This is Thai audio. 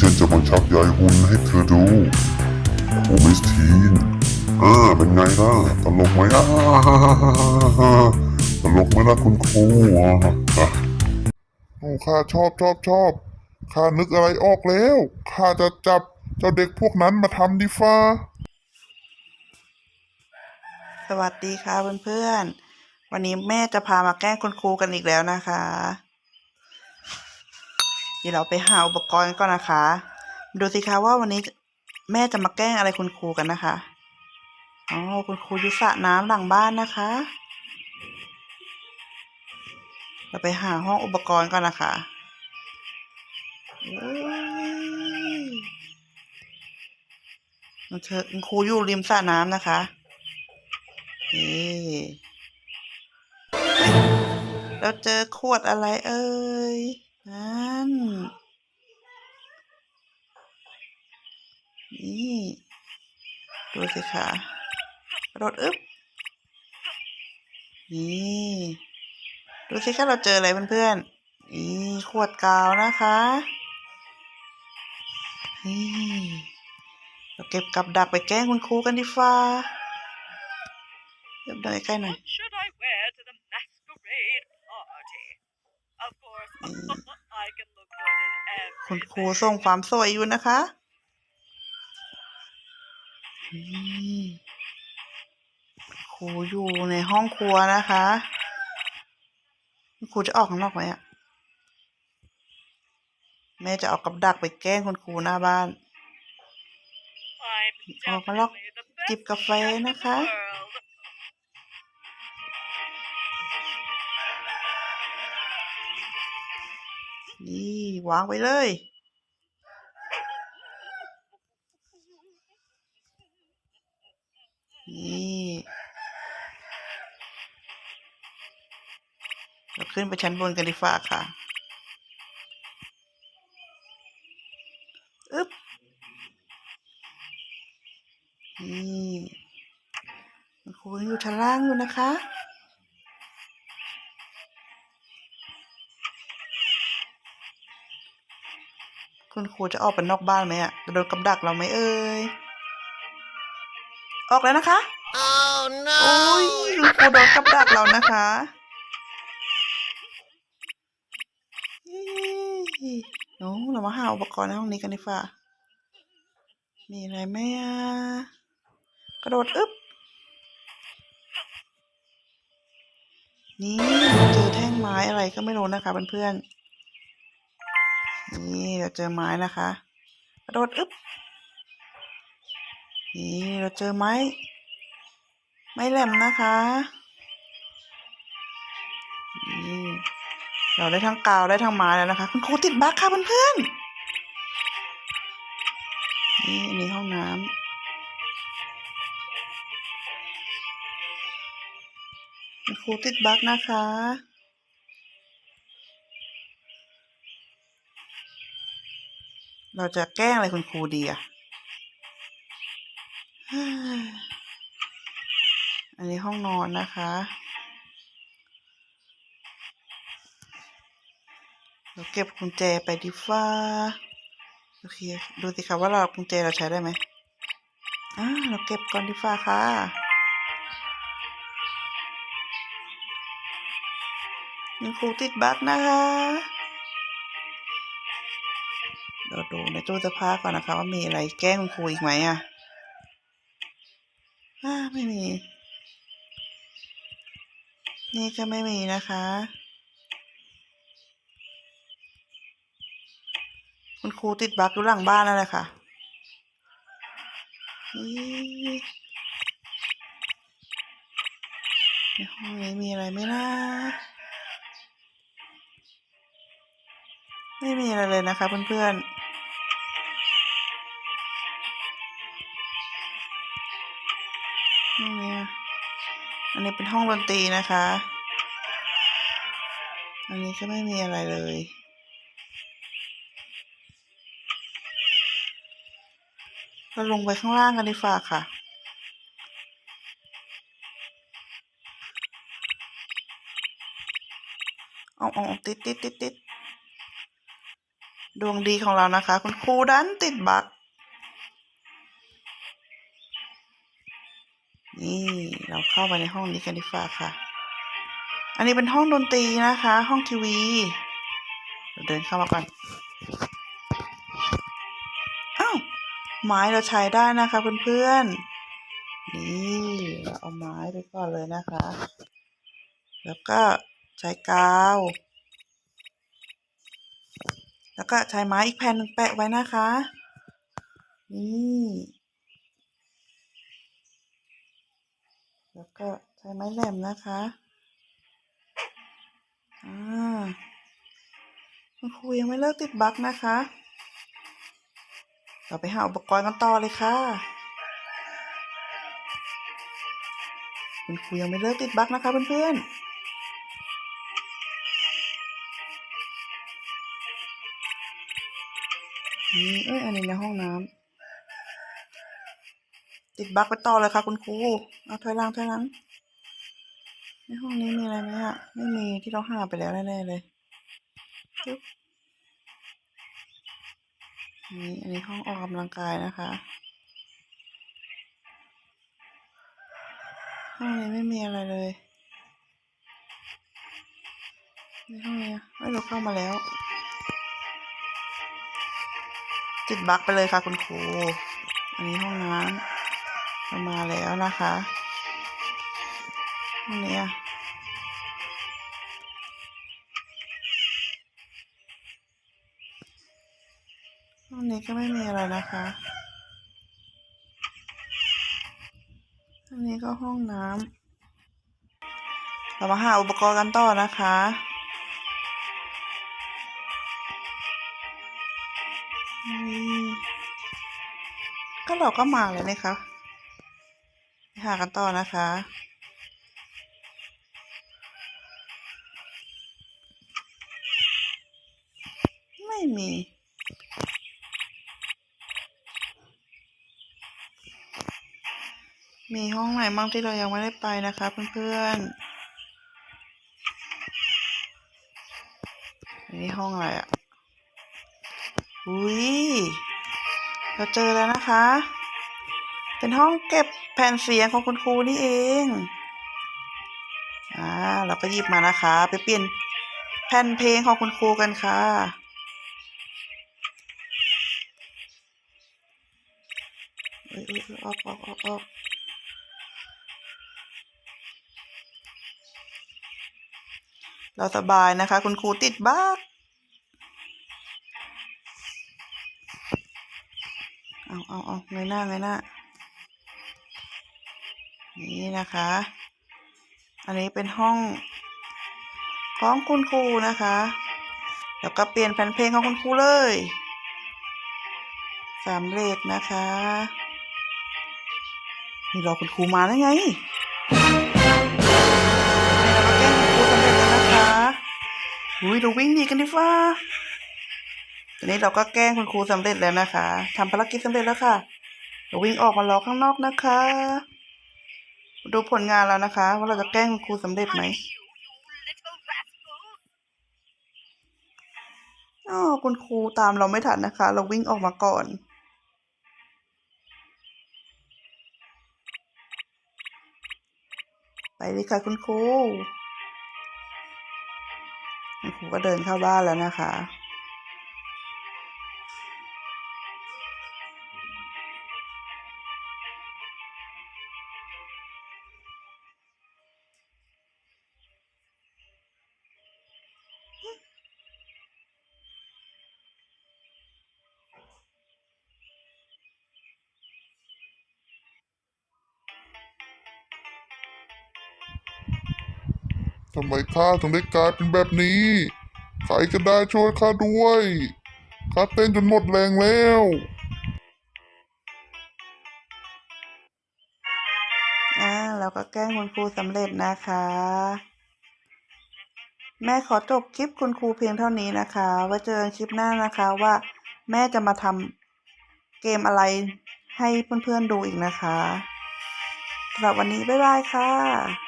ฉันจะมาชักใยหุ่นให้เธอดูโอมิสทีนอ่าเป็นไงล่ะตลกไหมอ่าตลกไหมล่ะคุณครูอะโอ้ข้าชอบชอบชอบข้านึกอะไรออกแล้วข้าจะจับเจ้าเด็กพวกนั้นมาทำดีฟ้า สวัสดีค่ะเพื่อนๆ วันนี้แม่จะพามาแกล้งคุณครูกันอีกแล้วนะคะ ดี๋ยวเราไปหาอุปกรณ์ก่อนนะคะ ดูสิคะว่าวันนี้แม่จะมาแกล้งอะไรคุณครูกันนะคะ อ๋อ คุณครูอยู่สระน้ำหลังบ้านนะคะ เราไปหาห้องอุปกรณ์ก่อนนะคะโอ้ยมันเธอคุณครูอยู่ริมสระน้ำนะคะนี่เราเจอขวดอะไรเอ่ย นั่น นี่ ดูสิคะกระโดดอึ๊บ นี่ ดูสิคะเราเจออะไรเพื่อนๆ นี่ขวดกาวนะคะ นี่ เราเก็บกับดักไปแกล้งคุณครูกันดีฟ้าเริ่มเดินใกล้ๆหน่อย What should I wear to the masquerade party? Of course, คุณครู everything. ส่งความสวยอยู่นะคะนี่ครูอยู่ในห้องครัวนะคะคุณครูจะออกข้างนอกไหมอะแม่จะเอากับดักไปแกล้งคุณครูหน้าบ้าน I'm ออกมาแล้ว definitely the จิบ best กาแฟ chef in นะคะ นี่วางไปเลย นี่เราขึ้นไปชั้นบนกันดีฟ้าค่ะอึ๊บนี่คุณครูยังอยู่ชั้นล่างอยู่นะคะ คุณครูจะออกไปนอกบ้านไหมอะจะโดนกับดักเราไหมเอ่ย ออกแล้วนะคะ Oh โอ้ยคุณครูโดนกับดักเรานะคะเย้โอ้เรามาหาอุปกรณ์ในห้องนี้กันดีกว่า มีอะไรไหมอะกระโดดอึ๊บ นี่เจอแท่งไม้อะไรก็ไม่รู้นะคะเพื่อนๆ นี่เราเจอไม้นะคะกระโดดอึ๊บนี่เราเจอไม้ ไม้แหลมนะคะนี่เราได้ทั้งกาวได้ทั้งไม้แล้วนะคะ คุณครูติดบั๊กค่ะเพื่อนๆนี่อันนี้ห้องน้ำคุณครูติดบั๊กนะคะ เราจะแกล้งอะไรคุณครูดีอะอันนี้ห้องนอนนะคะ เราเก็บกุญแจไปดีฟ้าโอเค ดูสิคะว่าเรากุญแจเราใช้ได้ไหมอ่าเราเก็บก่อนดีฟ้าค่ะ มีครูติดบั๊กนะคะ เราดูในตู้เสื้อผ้าก่อนนะคะ ว่ามีอะไรแกล้งคุณครูอีกไหมอะอ่าไม่มี นี่ก็ไม่มีนะคะ คุณครูติดบั๊กอยู่หลังบ้านนั่นะคะนี่ในห้องนี้มีอะไรไหมนะไม่มีอะไรเลยนะคะเพื่อนๆ อันนี้เป็นห้องดนตรีนะคะ อันนี้ก็ไม่มีอะไรเลย เราลงไปข้างล่างกันดีฝ่าค่ะเอาเอาเติดติดติดติดดวงดีของเรานะคะ คุณครูดันติดบั๊ก นี่เราเข้าไปในห้องนี้กันดีกว่าค่ะ อันนี้เป็นห้องดนตรีนะคะ ห้องทีวีเราเดินเข้ามาก่อนอ้าวไม้เราใช้ได้นะคะเพื่อนๆนี่เราเอาไม้ไปก่อนเลยนะคะ แล้วก็ใช้กาว แล้วก็ใช้ไม้อีกแผ่นหนึ่งแปะไว้นะคะนี่ แล้วก็ใช้ไม้แหลมนะคะอ่าคุณครูยังไม่เลิกติดบั๊กนะคะ เราไปหาอุปกรณ์กันต่อเลยค่ะ คุณครูยังไม่เลิกติดบั๊กนะคะเพื่อนๆนี่เอ้ยอันนี้ในห้องน้ำ ติดบั๊กไปต่อเลยค่ะ คุณครูเอาถอยหล่างถอยหลังในห้องนี้มีอะไรไหมอะไม่มีที่เราหาไปแล้วแน่ๆเลยจุ๊บนี่อันนี้ห้องออกกำลังกายนะคะ ห้องนี้ไม่มีอะไรเลยในห้องนี้ไม่เราเข้ามาแล้วติดบั๊กไปเลยค่ะคุณครู อันนี้ห้องน้ำเรา มาแล้วนะคะห้องนี้อะห้องนี้ก็ไม่มีอะไรนะคะอันนี้ก็ห้องน้ำเรามาหาอุปกรณ์กันต่อนะคะนี่ก็เราก็มาเลยนะคะ หากันต่อนะคะ ไม่มีมีห้องไหนบ้างที่เรายังไม่ได้ไปนะคะเพื่อนๆนนี้ห้องอะไรอะ อุ้ย เราเจอแล้วนะคะ เป็นห้องเก็บแผ่นเสียงของคุณครูนี่เอง อ่า เราก็หยิบมานะคะ ไปเปลี่ยนแผ่นเพลงของคุณครูกันค่ะ เอ้ยเอ้ยเอ้ยออกออกออกออกเราสบายนะคะ คุณครูติดบั๊กเอาเอาเอาเงยหน้าเงยหน้า นี่นะคะ อันนี้เป็นห้องของคุณครูนะคะ แล้วก็เปลี่ยนแผ่นเพลงของคุณครูเลยสำเร็จนะคะ นี่รอคุณครูมาแล้วไงนี่เราแกงคุณครูสำเร็จแล้วนะคะอุ้ยเราวิ่งหนีกันดีฟ้าตอนนี้เราก็แกล้งคุณครูสำเร็จแล้วนะคะทำภารกิจสำเร็จแล้วค่ะ เราวิ่งออกมารอข้างนอกนะคะ ดูผลงานแล้วนะคะ ว่าเราจะแกล้งคุณครูสำเร็จไหม Punish you, you little rascal! อ๋อคุณครูตามเราไม่ทันนะคะ เราวิ่งออกมาก่อนไปเลยค่ะคุณครู คุณครูก็เดินเข้าบ้านแล้วนะคะำไมข้าถึงได้กลายเป็นแบบนี้ ใครก็ได้ช่วยข้าด้วยข้าเต้นจนหมดแรงแล้วอ่าเราก็แกล้งคุณครูสำเร็จนะคะ แม่ขอจบคลิปคุณครูเพียงเท่านี้นะคะไว้เจอกันคลิปหน้านะคะว่าแม่จะมาทำเกมอะไรให้เพื่อนๆดูอีกนะคะสำหรับวันนี้บ๊ายบายค่ะ